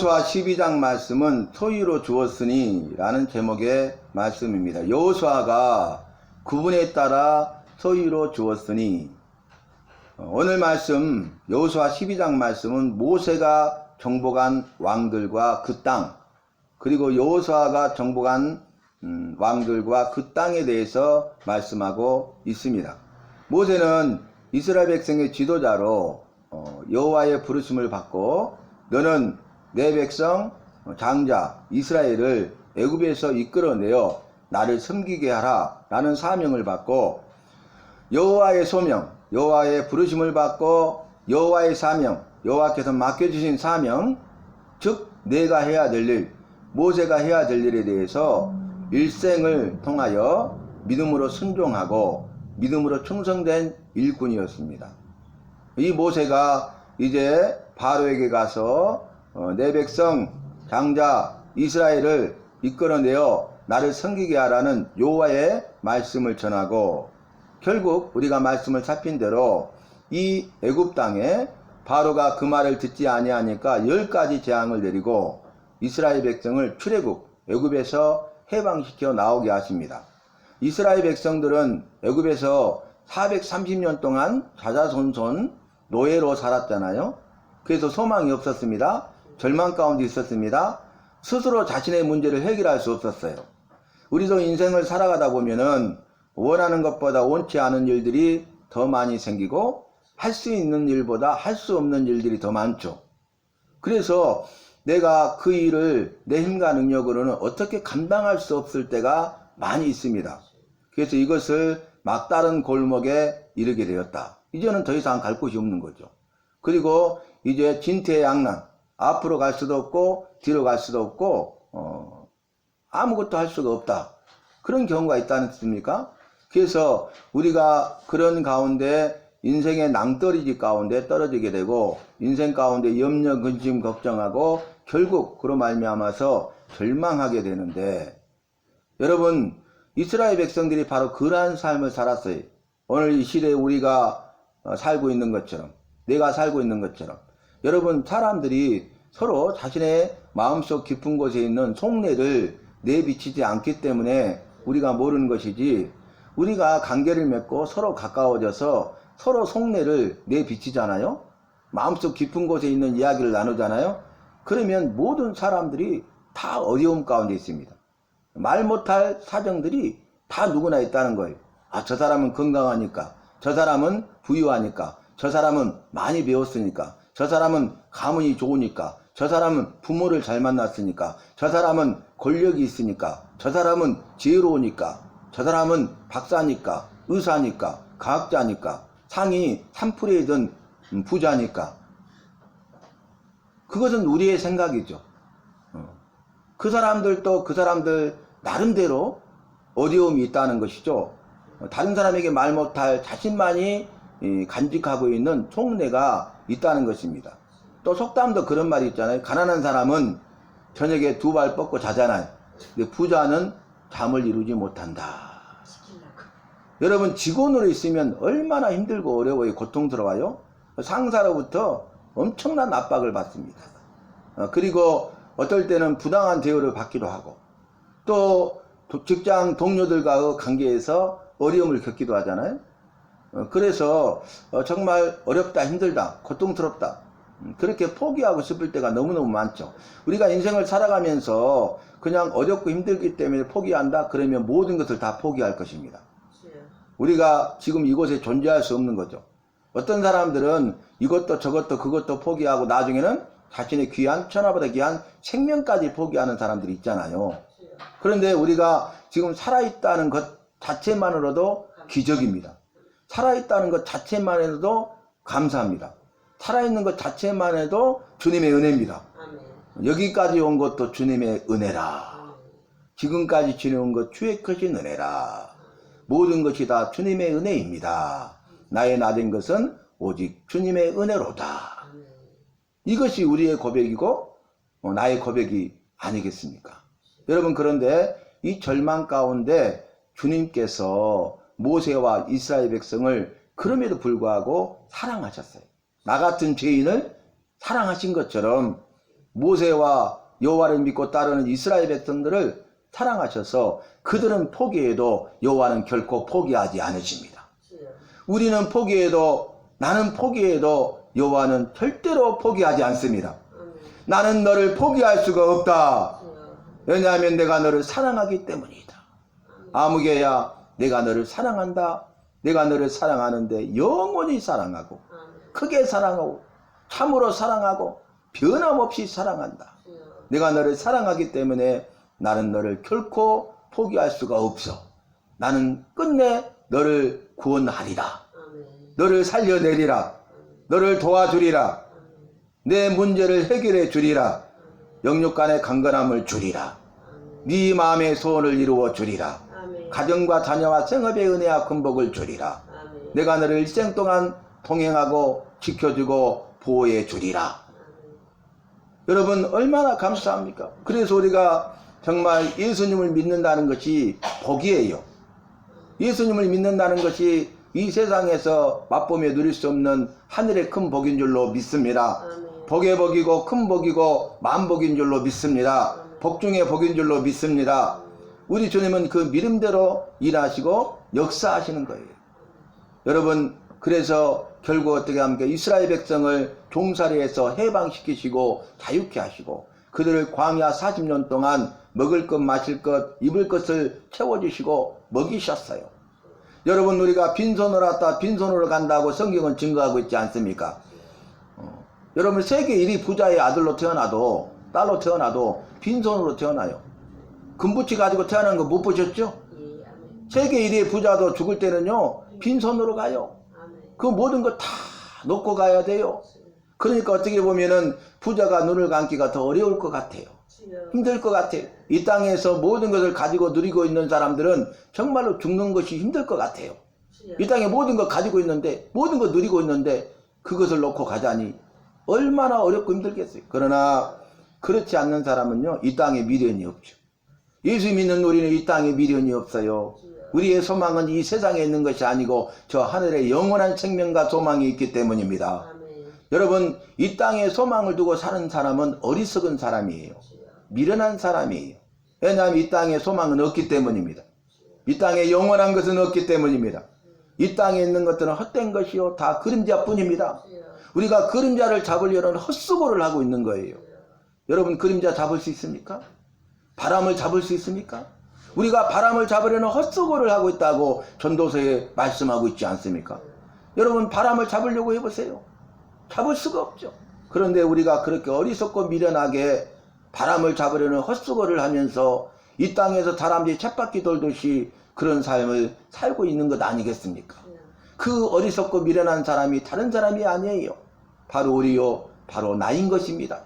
여호수아 12장 말씀은 토의로 주었으니 라는 제목의 말씀입니다. 여호수아가 구분에 따라 토의로 주었으니 어, 오늘 말씀 여호수아 12장 말씀은 모세가 정복한 왕들과 그 땅 그리고 여호수아가 정복한 음, 왕들과 그 땅에 대해서 말씀하고 있습니다. 모세는 이스라엘 백성의 지도자로 어, 여호와의 부르심을 받고 너는 내 백성 장자 이스라엘을 애굽에서 이끌어내어 나를 섬기게 하라 라는 사명을 받고 여호와의 소명 여호와의 부르심을 받고 여호와의 사명 여호와께서 맡겨주신 사명 즉 내가 해야 될 일 모세가 해야 될 일에 대해서 일생을 통하여 믿음으로 순종하고 믿음으로 충성된 일꾼이었습니다. 이 모세가 이제 바로에게 가서 어, 내 백성 장자 이스라엘을 이끌어내어 나를 섬기게 하라는 여호와의 말씀을 전하고 결국 우리가 말씀을 살핀 대로 이 애굽 땅에 바로가 그 말을 듣지 아니하니까 열 가지 재앙을 내리고 이스라엘 백성을 출애굽 애굽에서 해방시켜 나오게 하십니다. 이스라엘 백성들은 애굽에서 430년 동안 자자손손 노예로 살았잖아요. 그래서 소망이 없었습니다. 절망 가운데 있었습니다. 스스로 자신의 문제를 해결할 수 없었어요. 우리도 인생을 살아가다 보면은 원하는 것보다 원치 않은 일들이 더 많이 생기고 할 수 있는 일보다 할 수 없는 일들이 더 많죠. 그래서 내가 그 일을 내 힘과 능력으로는 어떻게 감당할 수 없을 때가 많이 있습니다. 그래서 이것을 막다른 골목에 이르게 되었다. 이제는 더 이상 갈 곳이 없는 거죠. 그리고 이제 진퇴양난 앞으로 갈 수도 없고 뒤로 갈 수도 없고 어, 아무것도 할 수가 없다. 그런 경우가 있다는 뜻입니까? 그래서 우리가 그런 가운데 인생의 낭떠러지 가운데 떨어지게 되고 인생 가운데 염려, 근심, 걱정하고 결국 그로 말미암아서 절망하게 되는데 여러분 이스라엘 백성들이 바로 그러한 삶을 살았어요. 오늘 이 시대에 우리가 어, 살고 있는 것처럼 내가 살고 있는 것처럼 여러분 사람들이 서로 자신의 마음속 깊은 곳에 있는 속내를 내비치지 않기 때문에 우리가 모르는 것이지 우리가 관계를 맺고 서로 가까워져서 서로 속내를 내비치잖아요. 마음속 깊은 곳에 있는 이야기를 나누잖아요. 그러면 모든 사람들이 다 어려움 가운데 있습니다. 말 못할 사정들이 다 누구나 있다는 거예요. 아, 저 사람은 건강하니까. 저 사람은 부유하니까. 저 사람은 많이 배웠으니까. 저 사람은 가문이 좋으니까. 저 사람은 부모를 잘 만났으니까. 저 사람은 권력이 있으니까. 저 사람은 지혜로우니까. 저 사람은 박사니까. 의사니까. 과학자니까. 상이 3프레이든 부자니까. 그것은 우리의 생각이죠. 어. 그 사람들도 그 사람들 나름대로 어려움이 있다는 것이죠. 어, 다른 사람에게 말 못할 자신만이 간직하고 있는 속내가 있다는 것입니다. 또 속담도 그런 말이 있잖아요. 가난한 사람은 저녁에 두 발 뻗고 자잖아요. 근데 부자는 잠을 이루지 못한다. 여러분 직원으로 있으면 얼마나 힘들고 어려워요. 고통스러워요. 상사로부터 엄청난 압박을 받습니다. 어, 그리고 어떨 때는 부당한 대우를 받기도 하고 또 직장 동료들과의 관계에서 어려움을 겪기도 하잖아요. 어, 그래서 어, 정말 어렵다, 힘들다, 고통스럽다. 음, 그렇게 포기하고 싶을 때가 너무너무 많죠. 우리가 인생을 살아가면서 그냥 어렵고 힘들기 때문에 포기한다? 그러면 모든 것을 다 포기할 것입니다. 우리가 지금 이곳에 존재할 수 없는 거죠. 어떤 사람들은 이것도 저것도 그것도 포기하고 나중에는 자신의 귀한 천하보다 귀한 생명까지 포기하는 사람들이 있잖아요. 그런데 우리가 지금 살아있다는 것 자체만으로도 기적입니다. 살아있다는 것 자체만으로도 감사합니다. 살아있는 것 자체만 해도 주님의 은혜입니다. 여기까지 온 것도 주님의 은혜라. 지금까지 지내온 것 주의 크신 은혜라. 모든 것이 다 주님의 은혜입니다. 나의 낮은 것은 오직 주님의 은혜로다. 이것이 우리의 고백이고 어, 나의 고백이 아니겠습니까? 여러분 그런데 이 절망 가운데 주님께서 모세와 이스라엘 백성을 그럼에도 불구하고 사랑하셨어요. 나 같은 죄인을 사랑하신 것처럼 모세와 여호와를 믿고 따르는 이스라엘 백성들을 사랑하셔서 그들은 포기해도 여호와는 결코 포기하지 않으십니다. 우리는 포기해도 나는 포기해도 여호와는 절대로 포기하지 않습니다. 나는 너를 포기할 수가 없다. 왜냐하면 내가 너를 사랑하기 때문이다. 아무개야 내가 너를 사랑한다. 내가 너를 사랑하는데 영원히 사랑하고 아멘. 크게 사랑하고 참으로 사랑하고 변함없이 사랑한다. 주여. 내가 너를 사랑하기 때문에 나는 너를 결코 포기할 수가 없어. 나는 끝내 너를 구원하리라. 아멘. 너를 살려내리라. 너를 도와주리라. 내 문제를 해결해 주리라. 영육 간의 강건함을 주리라. 네 마음의 소원을 이루어 주리라. 가정과 자녀와 생업의 은혜와 금복을 주리라. 아멘. 내가 너를 일생 동안 동행하고 지켜주고 보호해 주리라. 아멘. 여러분 얼마나 감사합니까? 그래서 우리가 정말 예수님을 믿는다는 것이 복이에요. 예수님을 믿는다는 것이 이 세상에서 맛보며 누릴 수 없는 하늘의 큰 복인 줄로 믿습니다. 아멘. 복의 복이고 큰 복이고 만복인 줄로 믿습니다. 복 중에 복인 줄로 믿습니다. 우리 주님은 그 믿음대로 일하시고 역사하시는 거예요. 여러분 그래서 결국 어떻게 합니까? 이스라엘 백성을 종살이에서 해방시키시고 자유케 하시고 그들을 광야 40년 동안 먹을 것 마실 것 입을 것을 채워주시고 먹이셨어요. 여러분 우리가 빈손으로 왔다 빈손으로 간다고 성경은 증거하고 있지 않습니까? 어, 여러분 세계 1위 부자의 아들로 태어나도 딸로 태어나도 빈손으로 태어나요. 금붙이 가지고 태어난 거 못 보셨죠? 세계 1위 부자도 죽을 때는요 빈손으로 가요. 그 모든 거 다 놓고 가야 돼요. 그러니까 어떻게 보면은 부자가 눈을 감기가 더 어려울 것 같아요. 힘들 것 같아요. 이 땅에서 모든 것을 가지고 누리고 있는 사람들은 정말로 죽는 것이 힘들 것 같아요. 이 땅에 모든 거 가지고 있는데 모든 거 누리고 있는데 그것을 놓고 가자니 얼마나 어렵고 힘들겠어요. 그러나 그렇지 않는 사람은요 이 땅에 미련이 없죠. 예수 믿는 우리는 이 땅에 미련이 없어요. 우리의 소망은 이 세상에 있는 것이 아니고 저 하늘에 영원한 생명과 소망이 있기 때문입니다. 아멘. 여러분 이 땅에 소망을 두고 사는 사람은 어리석은 사람이에요. 미련한 사람이에요. 왜냐하면 이 땅에 소망은 없기 때문입니다. 이 땅에 영원한 것은 없기 때문입니다. 이 땅에 있는 것들은 헛된 것이요 다 그림자뿐입니다. 우리가 그림자를 잡으려는 헛수고를 하고 있는 거예요. 여러분 그림자 잡을 수 있습니까? 바람을 잡을 수 있습니까? 우리가 바람을 잡으려는 헛수고를 하고 있다고 전도서에 말씀하고 있지 않습니까? 여러분 바람을 잡으려고 해보세요. 잡을 수가 없죠. 그런데 우리가 그렇게 어리석고 미련하게 바람을 잡으려는 헛수고를 하면서 이 땅에서 사람들이 쳇바퀴 돌듯이 그런 삶을 살고 있는 것 아니겠습니까? 그 어리석고 미련한 사람이 다른 사람이 아니에요. 바로 우리요, 바로 나인 것입니다.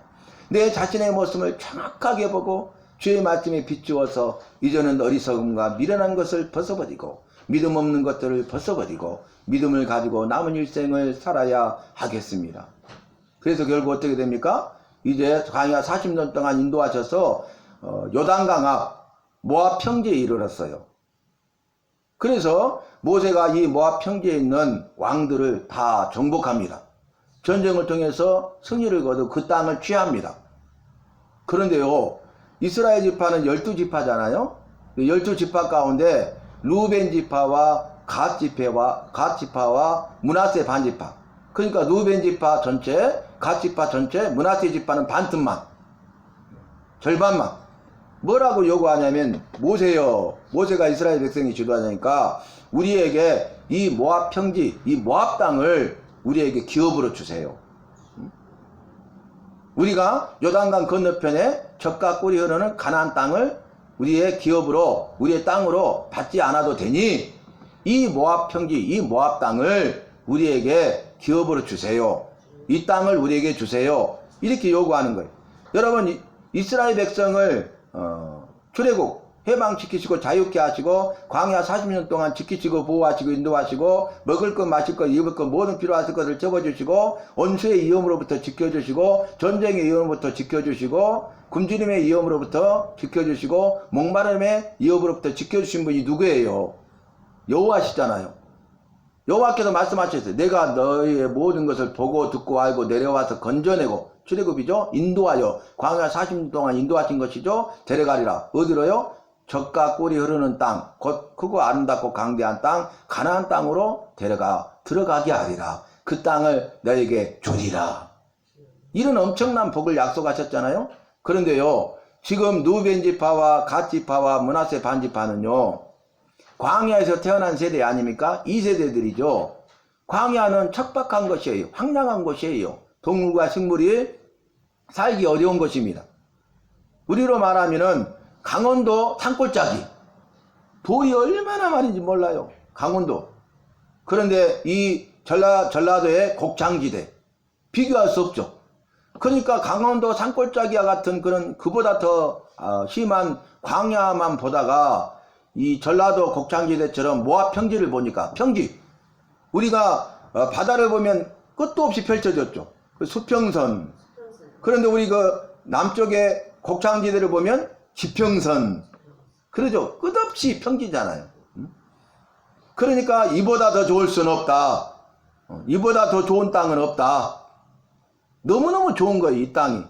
내 자신의 모습을 정확하게 보고 주의 말씀에 비추어서 이제는 어리석음과 미련한 것을 벗어버리고 믿음 없는 것들을 벗어버리고 믿음을 가지고 남은 일생을 살아야 하겠습니다. 그래서 결국 어떻게 됩니까? 이제 광야 40년 동안 인도하셔서 어, 요단강 앞 모압 평지에 이르렀어요. 그래서 모세가 이 모압 평지에 있는 왕들을 다 정복합니다. 전쟁을 통해서 승리를 거두 그 땅을 취합니다. 그런데요, 이스라엘 지파는 열두 지파잖아요. 열두 지파 가운데 루벤 지파와 갓 지파와 갓 지파와 문하세 반 지파. 그러니까 루벤 지파 전체, 갓 지파 전체, 문하세 지파는 반틈만, 절반만. 뭐라고 요구하냐면 모세요. 모세가 이스라엘 백성이 지도하니까 우리에게 이 모압 평지, 이 모압 땅을 우리에게 기업으로 주세요. 우리가 요단강 건너편에 젖과 꿀이 흐르는 가나안 땅을 우리의 기업으로 우리의 땅으로 받지 않아도 되니 이 모압 평지 이 모압 땅을 우리에게 기업으로 주세요. 이 땅을 우리에게 주세요. 이렇게 요구하는 거예요. 여러분 이- 이스라엘 백성을 어, 출애국 해방시키시고 자유케 하시고 광야 40년 동안 지키시고 보호하시고 인도하시고 먹을 것 마실 것 입을 것 모든 필요하실 것을 채워주시고 원수의 위험으로부터 지켜주시고 전쟁의 위험으로부터 지켜주시고 굶주림의 위험으로부터 지켜주시고 목마름의 위험으로부터 지켜주신 분이 누구예요? 여호와시잖아요. 여호와께서 말씀하셨어요. 내가 너희의 모든 것을 보고 듣고 알고 내려와서 건져내고 출애굽이죠. 인도하여 광야 40년 동안 인도하신 것이죠. 데려가리라. 어디로요? 적과 꿀이 흐르는 땅, 곧 크고 아름답고 강대한 땅, 가나안 땅으로 데려가 들어가게 하리라. 그 땅을 너에게 주리라. 이런 엄청난 복을 약속하셨잖아요. 그런데요, 지금 누벤 지파와 갓 지파와 문하세 반 지파는요, 광야에서 태어난 세대 아닙니까? 이 세대들이죠. 광야는 척박한 것이에요. 황량한 곳이에요. 동물과 식물이 살기 어려운 것입니다. 우리로 말하면은 강원도 산골짜기. 돌이 얼마나 많은지 몰라요. 강원도. 그런데 이 전라, 전라도의 곡창지대. 비교할 수 없죠. 그러니까 강원도 산골짜기와 같은 그런 그보다 더 어, 심한 광야만 보다가 이 전라도 곡창지대처럼 모압 평지를 보니까 평지 우리가 어, 바다를 보면 끝도 없이 펼쳐졌죠. 그 수평선. 그런데 우리 그 남쪽의 곡창지대를 보면 지평선. 그러죠. 끝없이 평지잖아요. 음? 그러니까 이보다 더 좋을 수는 없다. 어, 이보다 더 좋은 땅은 없다. 너무너무 좋은 거예요, 이 땅이.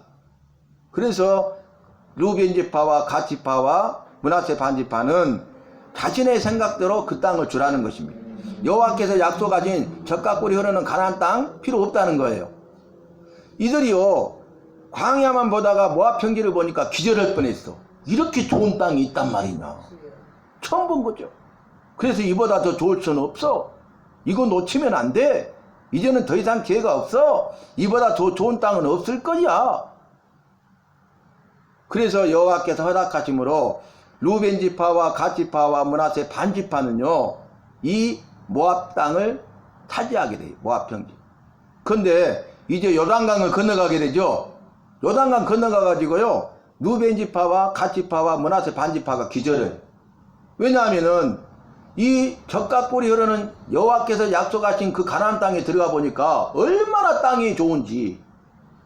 그래서 루벤 지파와 갓 지파와 문하세 반 지파는 자신의 생각대로 그 땅을 주라는 것입니다. 여호와께서 약속하신 젖과 꿀이 흐르는 가나안 땅 필요 없다는 거예요. 이들이요 광야만 보다가 모압 평지를 보니까 기절할 뻔했어. 이렇게 좋은 땅이 있단 말이냐. 처음 본 거죠. 그래서 이보다 더 좋을 수는 없어. 이거 놓치면 안 돼. 이제는 더 이상 기회가 없어. 이보다 더 좋은 땅은 없을 거야. 그래서 여호와께서 허락하심으로 루벤 지파와 갓 지파와 문하세 반 지파는요. 이 모압 땅을 차지하게 돼요. 모압 평지. 근데 이제 요단강을 건너가게 되죠. 요단강 건너가 가지고요. 루벤 지파와 갓 지파와 문하세 반 지파가 기절을. 왜냐하면은 이 적과 꿀이 흐르는 여호와께서 약속하신 그 가나안 땅에 들어가 보니까 얼마나 땅이 좋은지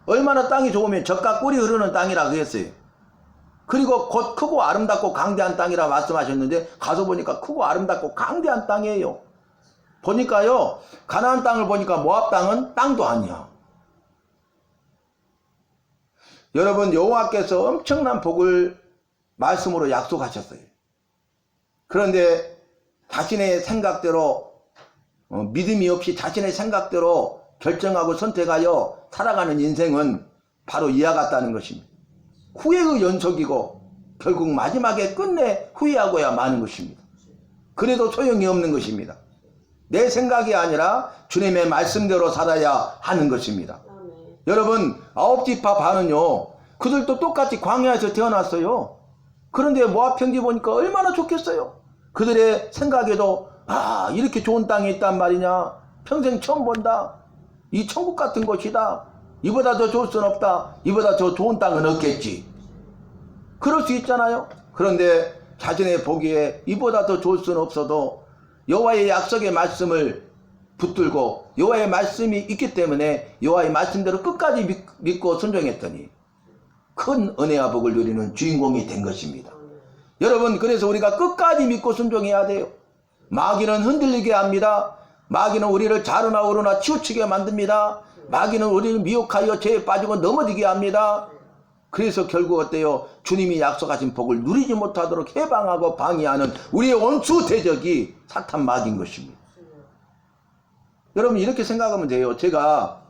얼마나 땅이 좋으면 적과 꿀이 흐르는 땅이라 그랬어요. 그리고 곧 크고 아름답고 강대한 땅이라 말씀하셨는데 가서 보니까 크고 아름답고 강대한 땅이에요. 보니까요 가나안 땅을 보니까 모압 땅은 땅도 아니야. 여러분 여호와께서 엄청난 복을 말씀으로 약속하셨어요. 그런데 자신의 생각대로 어, 믿음이 없이 자신의 생각대로 결정하고 선택하여 살아가는 인생은 바로 이와 같다는 것입니다. 후회의 연속이고 결국 마지막에 끝내 후회하고야 마는 것입니다. 그래도 소용이 없는 것입니다. 내 생각이 아니라 주님의 말씀대로 살아야 하는 것입니다. 여러분 아홉 지파 반은요 그들도 똑같이 광야에서 태어났어요. 그런데 모압 평지 보니까 얼마나 좋겠어요. 그들의 생각에도 아 이렇게 좋은 땅이 있단 말이냐. 평생 처음 본다. 이 천국 같은 곳이다. 이보다 더 좋을 수는 없다. 이보다 더 좋은 땅은 없겠지. 그럴 수 있잖아요. 그런데 자신의 보기에 이보다 더 좋을 수는 없어도 여호와의 약속의 말씀을 붙들고 여호와의 말씀이 있기 때문에 여호와의 말씀대로 끝까지 믿, 믿고 순종했더니 큰 은혜와 복을 누리는 주인공이 된 것입니다. 여러분 그래서 우리가 끝까지 믿고 순종해야 돼요. 마귀는 흔들리게 합니다. 마귀는 우리를 자르나 오르나 치우치게 만듭니다. 마귀는 우리를 미혹하여 죄에 빠지고 넘어지게 합니다. 그래서 결국 어때요? 주님이 약속하신 복을 누리지 못하도록 해방하고 방해하는 우리의 원수 대적이 사탄 마귀인 것입니다. 여러분 이렇게 생각하면 돼요. 제가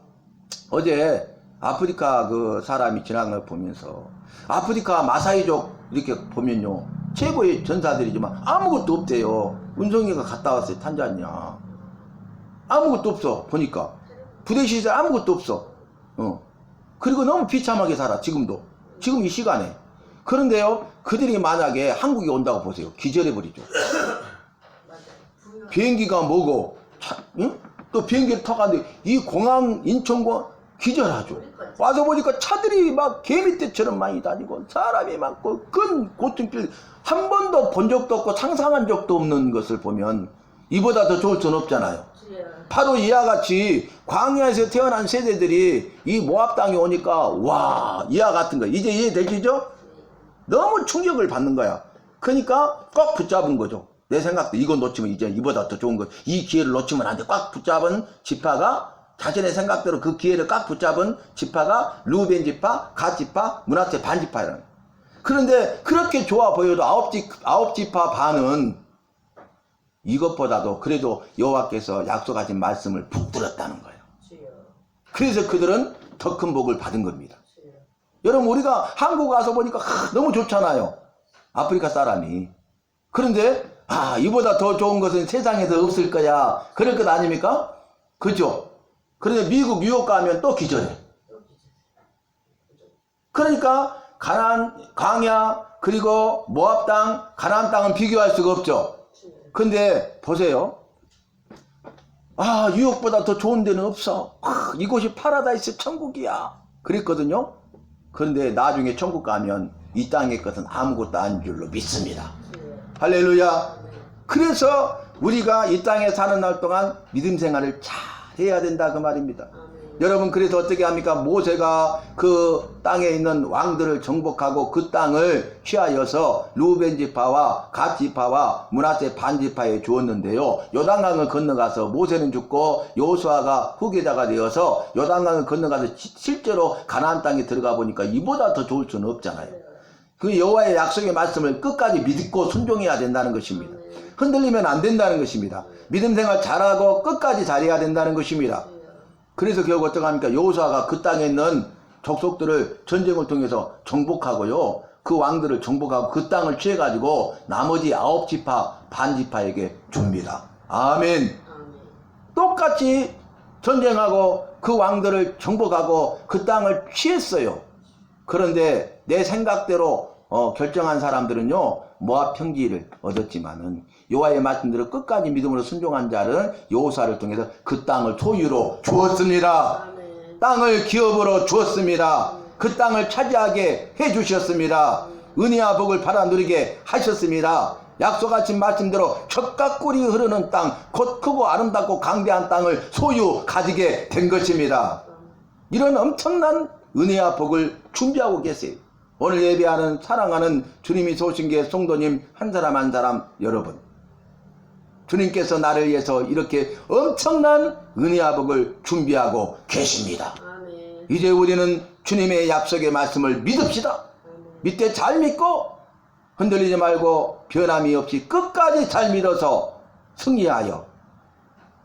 어제 아프리카 그 사람이 지나간 걸 보면서 아프리카 마사이족 이렇게 보면요 최고의 전사들이지만 아무것도 없대요. 운송이가 갔다 왔어요 탄자니아 아무것도 없어 보니까 부대 시설 아무것도 없어. 어. 그리고 너무 비참하게 살아 지금도 지금 이 시간에 그런데요 그들이 만약에 한국에 온다고 보세요 기절해 버리죠. 비행기가 뭐고 차, 응? 또 비행기를 타고 가는데 이 공항 인천공항 기절하죠. 와서 보니까 차들이 막 개미떼처럼 많이 다니고 사람이 많고 큰 고통길 한 번도 본 적도 없고 상상한 적도 없는 것을 보면 이보다 더 좋을 수는 없잖아요. 바로 이와 같이 광야에서 태어난 세대들이 이 모압 땅에 오니까 와 이와 같은 거 이제 이해되시죠? 너무 충격을 받는 거야. 그러니까 꼭 붙잡은 거죠. 내 생각도 이거 놓치면 이제 이보다 더 좋은 거, 이 기회를 놓치면 안 돼. 꽉 붙잡은 지파가 자신의 생각대로 그 기회를 꽉 붙잡은 지파가 루벤 지파, 갓 지파, 문하세 반 지파라는. 그런데 그렇게 좋아 보여도 아홉 지 아홉 지파 반은 이것보다도 그래도 여호와께서 약속하신 말씀을 붙들었다는 거예요. 그래서 그들은 더 큰 복을 받은 겁니다. 여러분 우리가 한국 와서 보니까 하, 너무 좋잖아요. 아프리카 사람이. 그런데 아 이보다 더 좋은 것은 세상에서 없을 거야. 그럴 것 아닙니까? 그죠? 그런데 미국 뉴욕 가면 또 기절해. 그러니까 가난 광야 그리고 모압 땅, 가나안 땅은 비교할 수가 없죠. 근데 보세요. 아, 뉴욕보다 더 좋은 데는 없어. 아, 이곳이 파라다이스 천국이야. 그랬거든요. 그런데 나중에 천국 가면 이 땅의 것은 아무것도 아닌 줄로 믿습니다. 할렐루야. 그래서 우리가 이 땅에 사는 날 동안 믿음 생활을 잘 해야 된다 그 말입니다. 여러분 그래서 어떻게 합니까? 모세가 그 땅에 있는 왕들을 정복하고 그 땅을 취하여서 루벤 지파와 갓 지파와 문하세 반 지파에 주었는데요. 요단강을 건너가서 모세는 죽고 요수아가 후계자가 되어서 요단강을 건너가서 시- 실제로 가나안 땅에 들어가 보니까 이보다 더 좋을 수는 없잖아요. 그 여호와의 약속의 말씀을 끝까지 믿고 순종해야 된다는 것입니다. 흔들리면 안 된다는 것입니다. 믿음 생활 잘하고 끝까지 잘해야 된다는 것입니다. 그래서 결국 어떡합니까? 여호수아가 그 땅에 있는 족속들을 전쟁을 통해서 정복하고요. 그 왕들을 정복하고 그 땅을 취해 가지고 나머지 아홉 지파, 반 지파에게 줍니다. 아멘 똑같이 전쟁하고 그 왕들을 정복하고 그 땅을 취했어요. 그런데 내 생각대로 어, 결정한 사람들은요 모압 평지를 얻었지만은 여호와의 말씀대로 끝까지 믿음으로 순종한 자는 여호사를 통해서 그 땅을 소유로 주었습니다. 땅을 기업으로 주었습니다. 그 땅을 차지하게 해 주셨습니다. 은혜와 복을 받아 누리게 하셨습니다. 약속하신 말씀대로 젖과 꿀이 흐르는 땅, 곧 크고 아름답고 강대한 땅을 소유 가지게 된 것입니다. 이런 엄청난 은혜와 복을 준비하고 계세요. 오늘 예배하는 사랑하는 주님이 소신 게 성도님 한 사람 한 사람 여러분. 주님께서 나를 위해서 이렇게 엄청난 은혜와 복을 준비하고 계십니다. 아멘 이제 우리는 주님의 약속의 말씀을 믿읍시다. 아멘 믿되 잘 믿고 흔들리지 말고 변함이 없이 끝까지 잘 믿어서 승리하여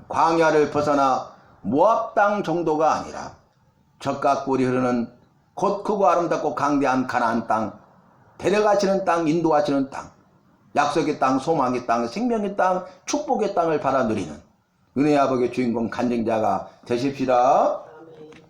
광야를 벗어나 모압 땅 정도가 아니라 젖과 꿀이 흐르는 곧 크고 아름답고 강대한 가나안 땅 데려가시는 땅 인도하시는 땅 약속의 땅 소망의 땅 생명의 땅 축복의 땅을 받아 누리는 은혜와 복의 주인공 간증자가 되십시다.